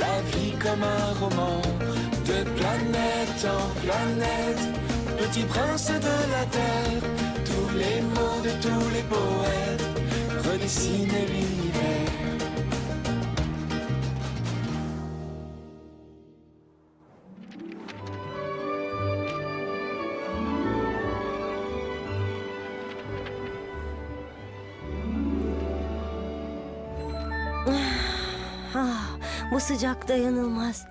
la vie comme un roman. De planète en planète, petit prince de la terre, tous les mots de tous les poètes redessinent l'univers. Bu sıcak dayanılmaz.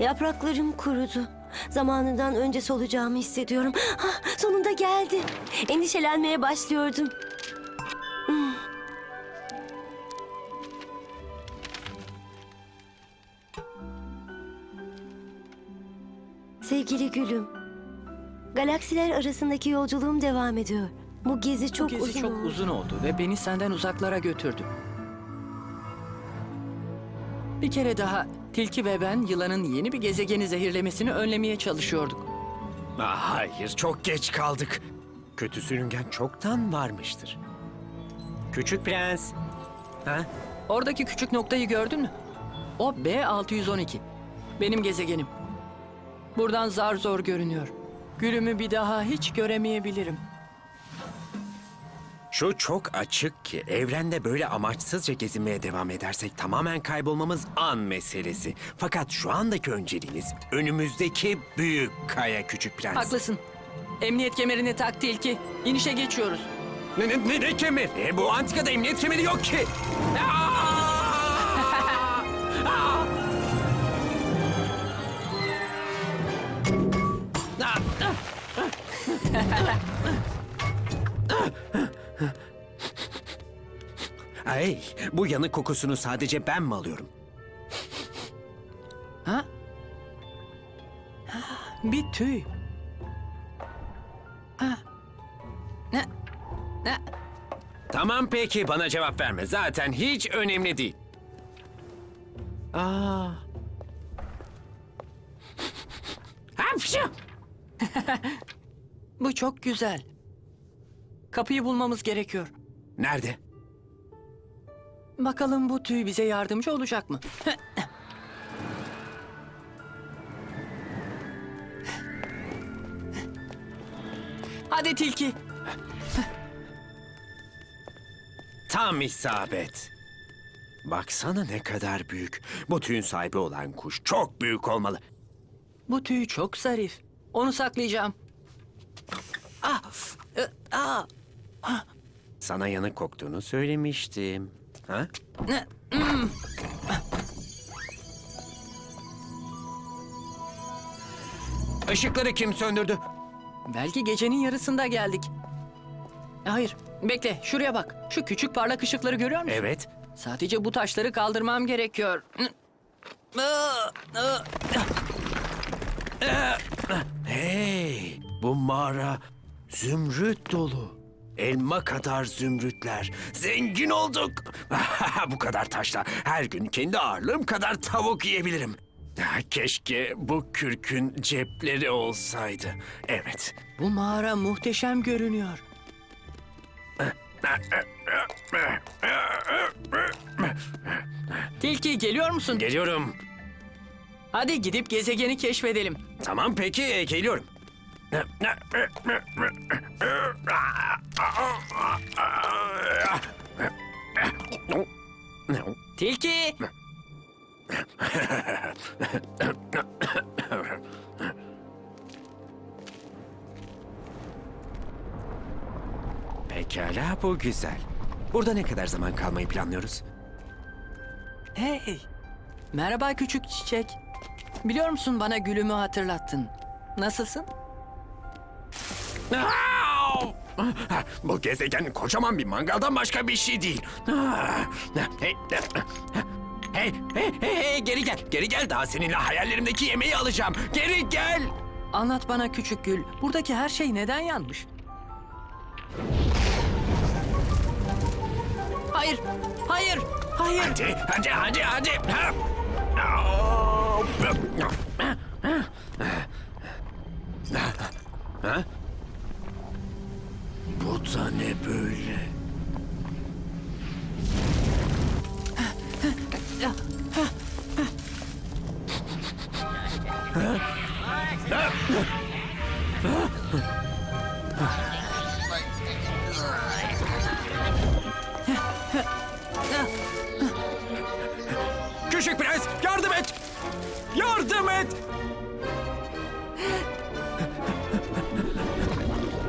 Yapraklarım kurudu. Zamanından önce solacağımı hissediyorum. Ah, sonunda geldi. Endişelenmeye başlıyordum. Hmm. Sevgili gülüm, galaksiler arasındaki yolculuğum devam ediyor. Bu gezi çok Bu gezi uzun çok oldu. uzun oldu ve beni senden uzaklara götürdü. Bir kere daha Tilki ve ben yılanın yeni bir gezegeni zehirlemesini önlemeye çalışıyorduk. Ah, Hayır, çok geç kaldık. Kötü sürüngen çoktan varmıştır. Küçük prens. Ha? Oradaki küçük noktayı gördün mü? O B612. Benim gezegenim. Buradan zar zor görünüyor. Gülümü bir daha hiç göremeyebilirim. Şu çok açık ki evrende böyle amaçsızca gezinmeye devam edersek tamamen kaybolmamız an meselesi. Fakat şu andaki önceliğimiz önümüzdeki büyük kaya küçük prens. Haklısın. Emniyet kemerini tak Tilki. İnişe geçiyoruz. Ne, ne, ne, ne kemeri? Bu antikada emniyet kemeri yok ki. Aa! Aa! Ay, bu yanık kokusunu sadece ben mi alıyorum? Ha? Bir tüy. Ha. Ne? Ne? Tamam peki bana cevap verme. Zaten hiç önemli değil. Aa. Hapşu! Bu çok güzel. Kapıyı bulmamız gerekiyor. Nerede? Bakalım bu tüy bize yardımcı olacak mı? Hadi tilki. Tam isabet. Baksana ne kadar büyük. Bu tüyün sahibi olan kuş çok büyük olmalı. Bu tüy çok zarif. Onu saklayacağım. Ah, e, ah, Sana yanık koktuğunu söylemiştim. Ha? Işıkları kim söndürdü? Belki gecenin yarısında geldik. Hayır, bekle. Şuraya bak. Şu küçük parlak ışıkları görüyor musun? Evet. Sadece bu taşları kaldırmam gerekiyor. Hey, bu mağara zümrüt dolu. Elma kadar zümrütler. Zengin olduk. bu kadar taşla her gün kendi ağırlığım kadar tavuk yiyebilirim. Keşke bu kürkün cepleri olsaydı. Evet. Bu mağara muhteşem görünüyor. Tilki geliyor musun? Geliyorum. Hadi gidip gezegeni keşfedelim. Tamam peki geliyorum. Tilki! Pekala bu güzel. Burada ne kadar zaman kalmayı planlıyoruz? Hey! Merhaba küçük çiçek. Biliyor musun bana gülümü hatırlattın. Nasılsın? Bu gezegen kocaman bir mangaldan başka bir şey değil. Hey, Hey, hey, hey, hey, geri gel. Geri gel daha seninle hayallerimdeki yemeği alacağım. Geri gel. Anlat bana küçük gül. Buradaki her şey neden yanmış? Hayır, hayır, hayır. Hadi, hadi, hadi, hadi. Ha. Ha? Bu da ne böyle? Küçük prens yardım et. Yardım et.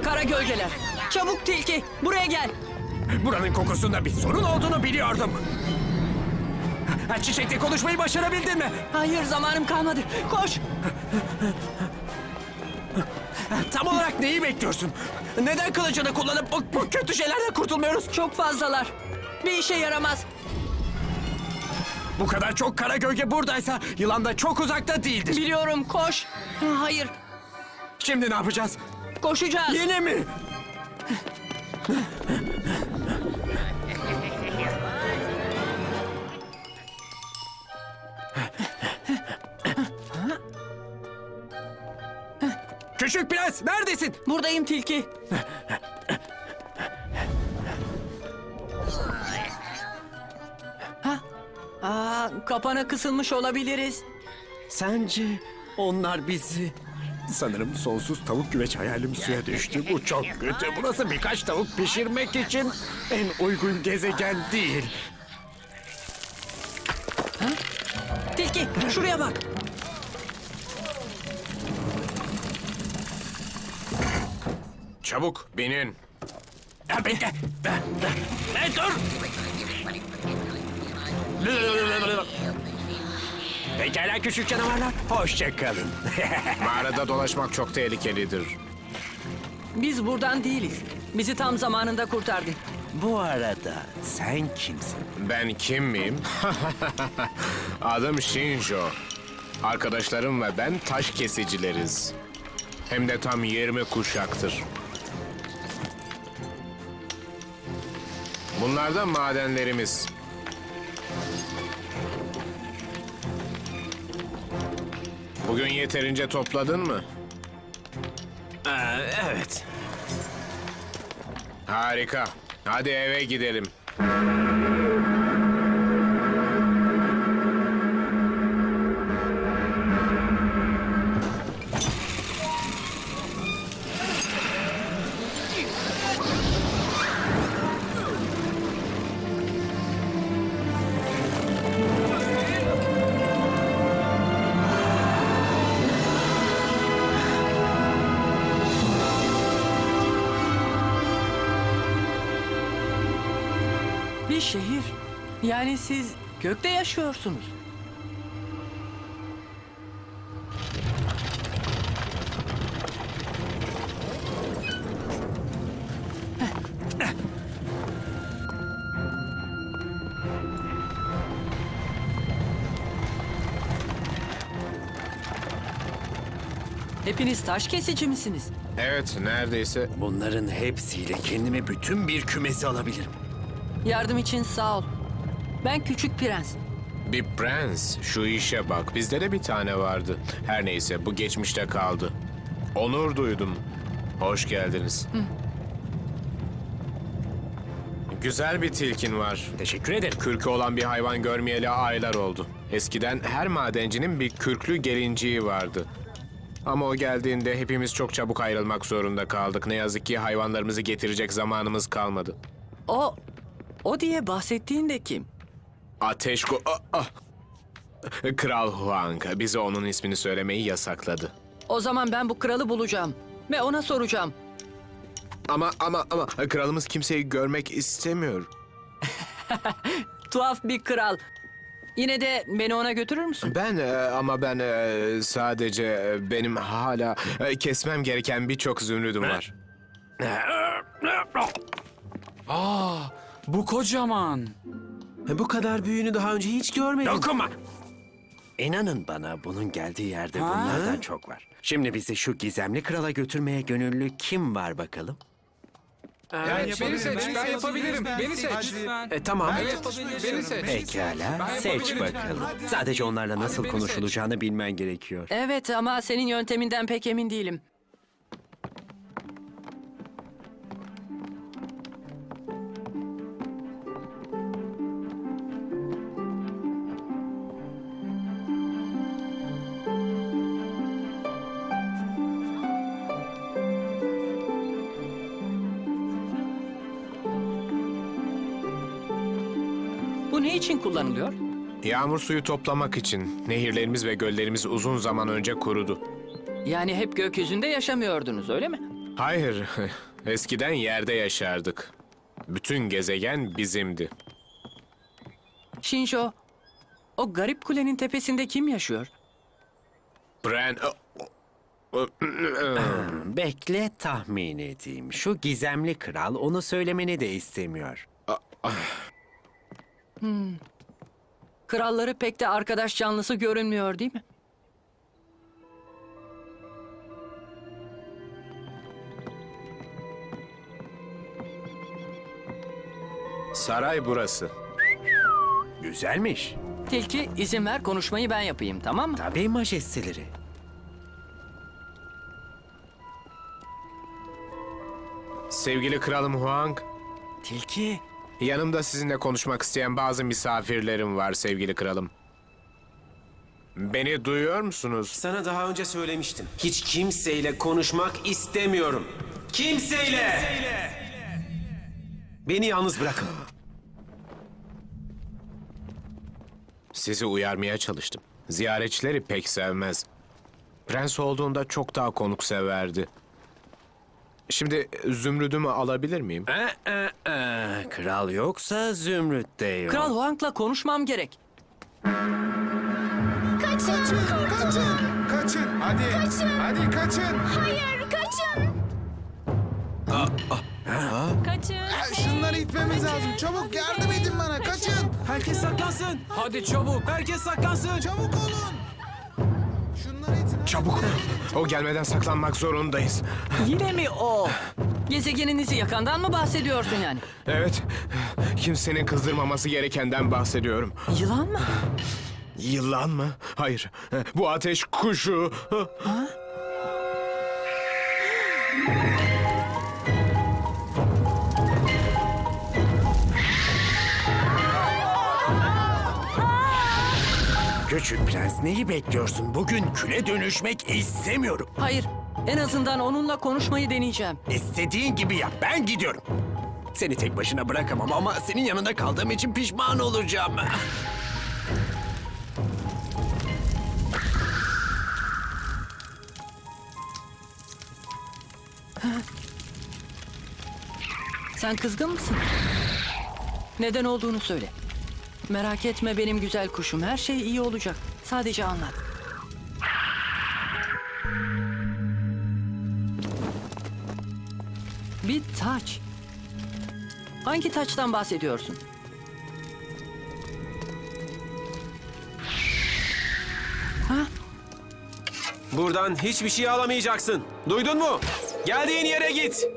Kara gölgeler. Çabuk tilki, buraya gel. Buranın kokusunda bir sorun olduğunu biliyordum. Ha, Çiçekle konuşmayı başarabildin mi? Hayır, zamanım kalmadı. Koş. Tam olarak neyi bekliyorsun? Neden kılıcını kullanıp bu, bu kötü şeylerden kurtulmuyoruz? Çok fazlalar. Bir işe yaramaz. Bu kadar çok kara gölge buradaysa yılan da çok uzakta değildir. Biliyorum, koş. Hayır, Şimdi ne yapacağız? koşacağız. Yine mi? Küçük prens neredesin? Buradayım tilki. Ha? Aa, kapana kısılmış olabiliriz. Sence onlar bizi... Sanırım sonsuz tavuk güveç hayalim suya düştü. Bu çok kötü. Burası birkaç tavuk pişirmek için en uygun gezegen değil. Tilki, şuraya bak. Çabuk binin. Ha, bekle. Ben, ben, ben dur. Pekala küçük canavarlar. Hoşça kalın. Mağarada dolaşmak çok tehlikelidir. Biz buradan değiliz. Bizi tam zamanında kurtardın. Bu arada sen kimsin? Ben kim miyim? Adım Shinjo. Arkadaşlarım ve ben taş kesicileriz. Hem de tam 20 kuşaktır. Bunlar da madenlerimiz. Bugün yeterince topladın mı? Ee, evet. Harika. Hadi eve gidelim. Yani siz gökte yaşıyorsunuz. Hepiniz taş kesici misiniz? Evet, neredeyse. Bunların hepsiyle kendime bütün bir kümesi alabilirim. Yardım için sağ ol. Ben küçük prens. Bir prens. Şu işe bak. Bizde de bir tane vardı. Her neyse bu geçmişte kaldı. Onur duydum. Hoş geldiniz. Güzel bir tilkin var. Teşekkür ederim. Kürkü olan bir hayvan görmeyeli aylar oldu. Eskiden her madencinin bir kürklü gelinciği vardı. Ama o geldiğinde hepimiz çok çabuk ayrılmak zorunda kaldık. Ne yazık ki hayvanlarımızı getirecek zamanımız kalmadı. O, o diye bahsettiğin de kim? Ateş ko... Ah, ah. Kral Huang bize onun ismini söylemeyi yasakladı. O zaman ben bu kralı bulacağım ve ona soracağım. Ama ama ama kralımız kimseyi görmek istemiyor. Tuhaf bir kral. Yine de beni ona götürür müsün? Ben e, ama ben e, sadece e, benim hala e, kesmem gereken birçok zümrüdüm var. Bu kocaman. Bu kadar büyüğünü daha önce hiç görmedim. Dokunma! İnanın bana bunun geldiği yerde bunlardan çok var. Şimdi bizi şu gizemli krala götürmeye gönüllü kim var bakalım? Beni seç, ben yapabilirim. Beni seç. E, tamam. Evet, beni seç. Pekala, seç bakalım. Sadece onlarla nasıl beni konuşulacağını bilmen gerekiyor. Evet ama senin yönteminden pek emin değilim. Kullanılıyor? Yağmur suyu toplamak için nehirlerimiz ve göllerimiz uzun zaman önce kurudu. Yani hep gökyüzünde yaşamıyordunuz öyle mi? Hayır, eskiden yerde yaşardık. Bütün gezegen bizimdi. Shinjo, o garip kulenin tepesinde kim yaşıyor? Bren... Bekle tahmin edeyim. Şu gizemli kral onu söylemeni de istemiyor. Kralları pek de arkadaş canlısı görünmüyor değil mi? Saray burası. Güzelmiş. Tilki izin ver konuşmayı ben yapayım tamam mı? Tabii majesteleri. Sevgili kralım Huang, Tilki. Yanımda sizinle konuşmak isteyen bazı misafirlerim var sevgili kralım. Beni duyuyor musunuz? Sana daha önce söylemiştim. Hiç kimseyle konuşmak istemiyorum. Kimseyle! Beni yalnız bırakın. Sizi uyarmaya çalıştım. Ziyaretçileri pek sevmez. Prens olduğunda çok daha konuk severdi. Şimdi zümrüdümü alabilir miyim? Ee, ee, ee, Kral yoksa zümrüt de yok. Kral Huang'la konuşmam gerek. Kaçın, kaçın. Hadi, hadi kaçın. Hayır kaçın. Kaçın. Şunları itmemiz lazım. Çabuk yardım edin bana. Kaçın. Herkes saklansın. Hadi çabuk. Herkes saklansın. Çabuk olun. Çabuk. O gelmeden saklanmak zorundayız. Yine mi o? Gezegeninizi yakandan mı bahsediyorsun yani? Evet. Kimsenin kızdırmaması gerekenden bahsediyorum. Yılan mı? Yılan mı? Hayır. Bu ateş kuşu. Küçük prens neyi bekliyorsun? Bugün küle dönüşmek istemiyorum. Hayır. En azından onunla konuşmayı deneyeceğim. İstediğin gibi yap. Ben gidiyorum. Seni tek başına bırakamam ama senin yanında kaldığım için pişman olacağım. Sen kızgın mısın? Neden olduğunu söyle. Merak etme benim güzel kuşum. Her şey iyi olacak. Sadece anlat. Bir taç. Hangi taçtan bahsediyorsun? Buradan hiçbir şey alamayacaksın. Duydun mu? Geldiğin yere git.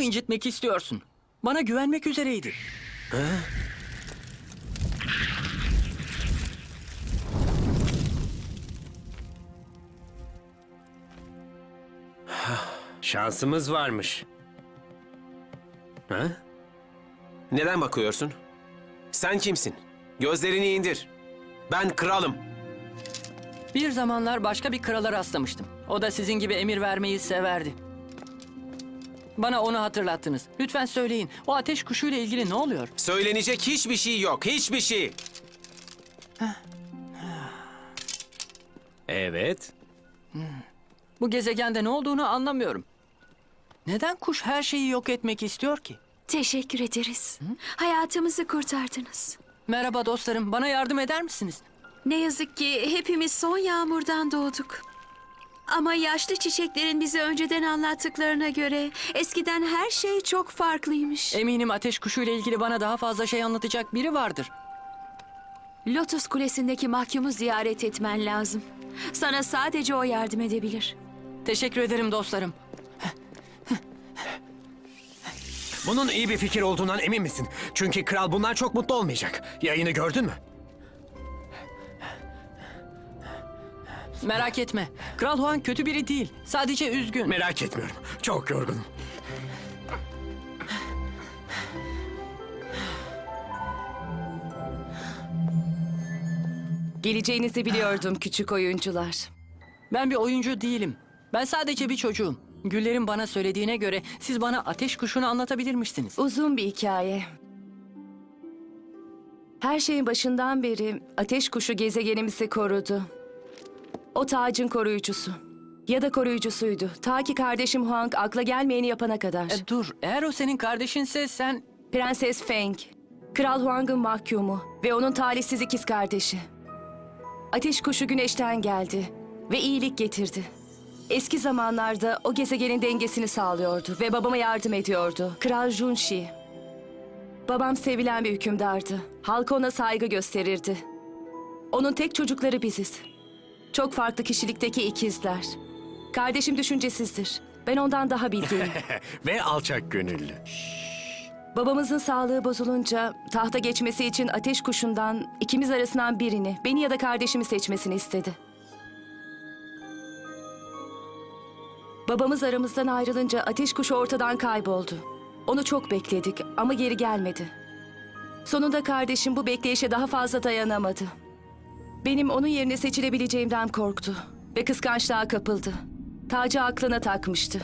Onu incitmek istiyorsun? Bana güvenmek üzereydi. Şansımız varmış. Ha? Neden bakıyorsun? Sen kimsin? Gözlerini indir. Ben kralım. Bir zamanlar başka bir krala rastlamıştım. O da sizin gibi emir vermeyi severdi. Bana onu hatırlattınız. Lütfen söyleyin. O ateş kuşuyla ilgili ne oluyor? Söylenecek hiçbir şey yok. Hiçbir şey. Evet. Bu gezegende ne olduğunu anlamıyorum. Neden kuş her şeyi yok etmek istiyor ki? Teşekkür ederiz. Hayatımızı kurtardınız. Merhaba dostlarım, bana yardım eder misiniz? Ne yazık ki hepimiz son yağmurdan doğduk. Ama yaşlı çiçeklerin bize önceden anlattıklarına göre eskiden her şey çok farklıymış. Eminim ateş kuşu ile ilgili bana daha fazla şey anlatacak biri vardır. Lotus Kulesi'ndeki mahkumu ziyaret etmen lazım. Sana sadece o yardım edebilir. Teşekkür ederim dostlarım. Bunun iyi bir fikir olduğundan emin misin? Çünkü kral bundan çok mutlu olmayacak. Yayını gördün mü? Merak etme. Kral Huan kötü biri değil. Sadece üzgün. Merak etmiyorum. Çok yorgunum. Geleceğinizi biliyordum küçük oyuncular. Ben bir oyuncu değilim. Ben sadece bir çocuğum. Güllerin bana söylediğine göre siz bana ateş kuşunu anlatabilirmişsiniz. Uzun bir hikaye. Her şeyin başından beri ateş kuşu gezegenimizi korudu. O tacın koruyucusu. Ya da koruyucusuydu. Ta ki kardeşim Huang akla gelmeyeni yapana kadar. E, dur, eğer o senin kardeşinse sen... Prenses Feng, Kral Huang'ın mahkumu ve onun talihsiz ikiz kardeşi. Ateş kuşu güneşten geldi ve iyilik getirdi. Eski zamanlarda o gezegenin dengesini sağlıyordu ve babama yardım ediyordu. Kral Junshi. Babam sevilen bir hükümdardı. Halk ona saygı gösterirdi. Onun tek çocukları biziz. Çok farklı kişilikteki ikizler. Kardeşim düşüncesizdir. Ben ondan daha bilgiyim. Ve alçak gönüllü. Babamızın sağlığı bozulunca tahta geçmesi için ateş kuşundan ikimiz arasından birini, beni ya da kardeşimi seçmesini istedi. Babamız aramızdan ayrılınca ateş kuşu ortadan kayboldu. Onu çok bekledik ama geri gelmedi. Sonunda kardeşim bu bekleyişe daha fazla dayanamadı. Benim onun yerine seçilebileceğimden korktu ve kıskançlığa kapıldı. Tacı aklına takmıştı.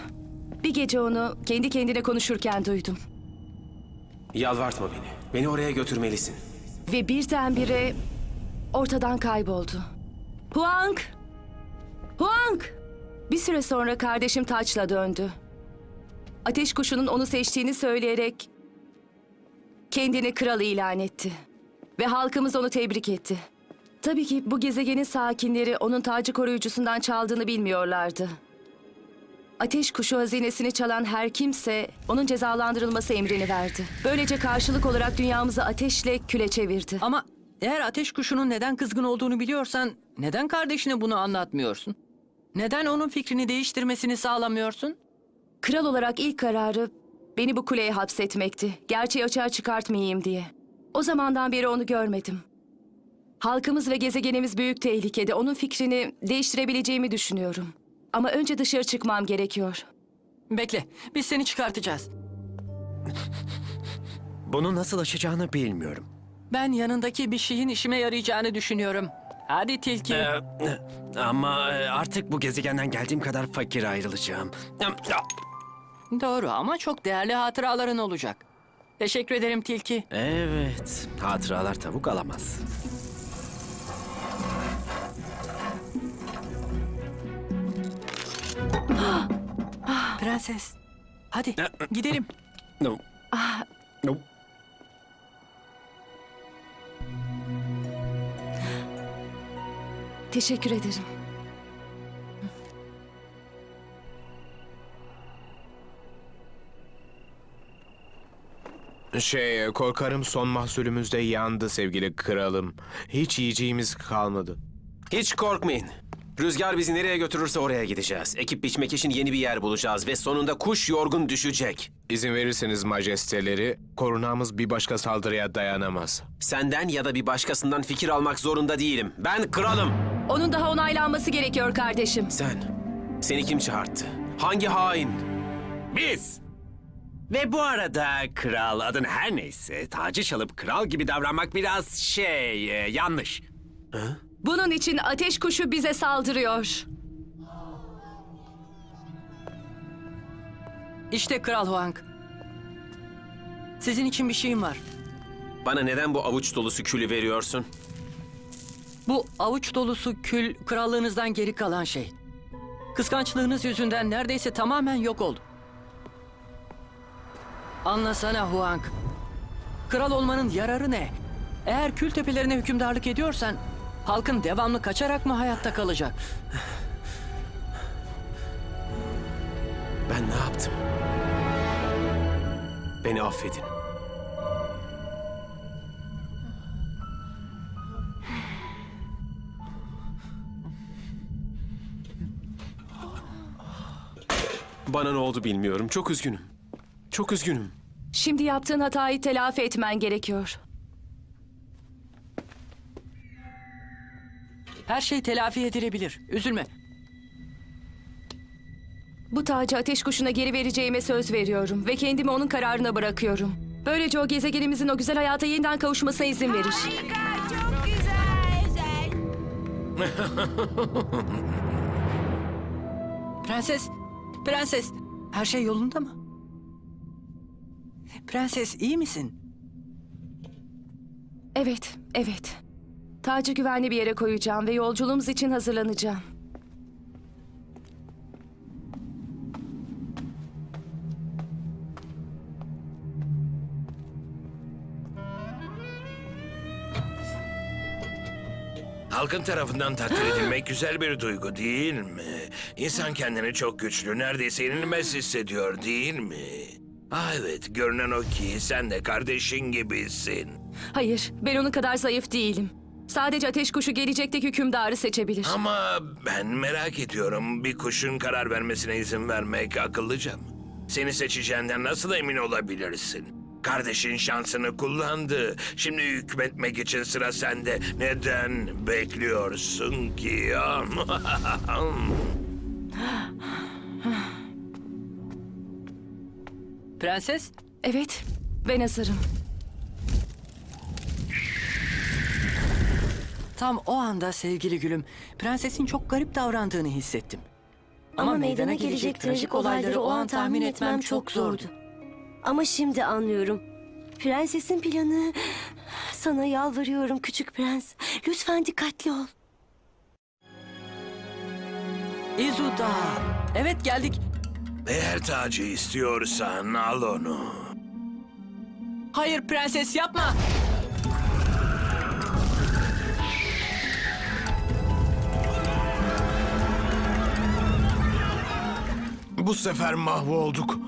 Bir gece onu kendi kendine konuşurken duydum. Yalvartma beni. Beni oraya götürmelisin. Ve birdenbire ortadan kayboldu. Huang! Huang! Bir süre sonra kardeşim taçla döndü. Ateş kuşunun onu seçtiğini söyleyerek kendini kral ilan etti. Ve halkımız onu tebrik etti. Tabii ki bu gezegenin sakinleri onun tacı koruyucusundan çaldığını bilmiyorlardı. Ateş kuşu hazinesini çalan her kimse onun cezalandırılması emrini verdi. Böylece karşılık olarak dünyamızı ateşle küle çevirdi. Ama eğer ateş kuşunun neden kızgın olduğunu biliyorsan... ...neden kardeşine bunu anlatmıyorsun? Neden onun fikrini değiştirmesini sağlamıyorsun? Kral olarak ilk kararı beni bu kuleye hapsetmekti. Gerçeği açığa çıkartmayayım diye. O zamandan beri onu görmedim. Halkımız ve gezegenimiz büyük tehlikede. Onun fikrini değiştirebileceğimi düşünüyorum. Ama önce dışarı çıkmam gerekiyor. Bekle, biz seni çıkartacağız. Bunu nasıl aşacağını bilmiyorum. Ben yanındaki bir şeyin işime yarayacağını düşünüyorum. Hadi tilki. Ee, ama e, artık bu gezegenden geldiğim kadar fakir ayrılacağım. Doğru ama çok değerli hatıraların olacak. Teşekkür ederim tilki. Evet, hatıralar tavuk alamaz. Prenses. Hadi gidelim. No. No. Teşekkür ederim. Şey, korkarım son mahsulümüz de yandı sevgili kralım. Hiç yiyeceğimiz kalmadı. Hiç korkmayın. Rüzgar bizi nereye götürürse oraya gideceğiz. Ekip biçmek için yeni bir yer bulacağız ve sonunda kuş yorgun düşecek. İzin verirseniz majesteleri, korunağımız bir başka saldırıya dayanamaz. Senden ya da bir başkasından fikir almak zorunda değilim. Ben kralım. Onun daha onaylanması gerekiyor kardeşim. Sen. Seni kim çağırttı? Hangi hain? Biz. Ve bu arada kral adın her neyse tacı çalıp kral gibi davranmak biraz şey e, yanlış. Bunun için ateş kuşu bize saldırıyor. İşte Kral Huang. Sizin için bir şeyim var. Bana neden bu avuç dolusu külü veriyorsun? Bu avuç dolusu kül krallığınızdan geri kalan şey. Kıskançlığınız yüzünden neredeyse tamamen yok oldu. Anlasana Huang. Kral olmanın yararı ne? Eğer kül tepelerine hükümdarlık ediyorsan halkın devamlı kaçarak mı hayatta kalacak? Ben ne yaptım? Beni affedin. Bana ne oldu bilmiyorum. Çok üzgünüm. Çok üzgünüm. Şimdi yaptığın hatayı telafi etmen gerekiyor. Her şey telafi edilebilir. Üzülme. Bu tacı ateş kuşuna geri vereceğime söz veriyorum ve kendimi onun kararına bırakıyorum. Böylece o gezegenimizin o güzel hayata yeniden kavuşmasına izin verir. Harika, çok güzel. Güzel. Prenses, prenses. Her şey yolunda mı? Prenses iyi misin? Evet, evet. Tacı güvenli bir yere koyacağım ve yolculuğumuz için hazırlanacağım. Halkın tarafından takdir edilmek güzel bir duygu değil mi? İnsan kendini çok güçlü, neredeyse yenilmez hissediyor değil mi? Ah evet, görünen o ki sen de kardeşin gibisin. Hayır, ben onun kadar zayıf değilim. Sadece ateş kuşu gelecekteki hükümdarı seçebilir. Ama ben merak ediyorum, bir kuşun karar vermesine izin vermek akıllıca mı? Seni seçeceğinden nasıl emin olabilirsin? Kardeşin şansını kullandı. Şimdi hükmetmek için sıra sende. Neden bekliyorsun ki? Prenses, Evet, ben hazırım. Tam o anda sevgili gülüm, prensesin çok garip davrandığını hissettim. Ama, meydana gelecek trajik olayları o an tahmin etmem çok zordu. Ama şimdi anlıyorum. Prensesin planı... Sana yalvarıyorum küçük prens. Lütfen dikkatli ol. İzuda. Evet geldik. Eğer tacı istiyorsan al onu. Hayır prenses yapma. Bu sefer mahvolduk.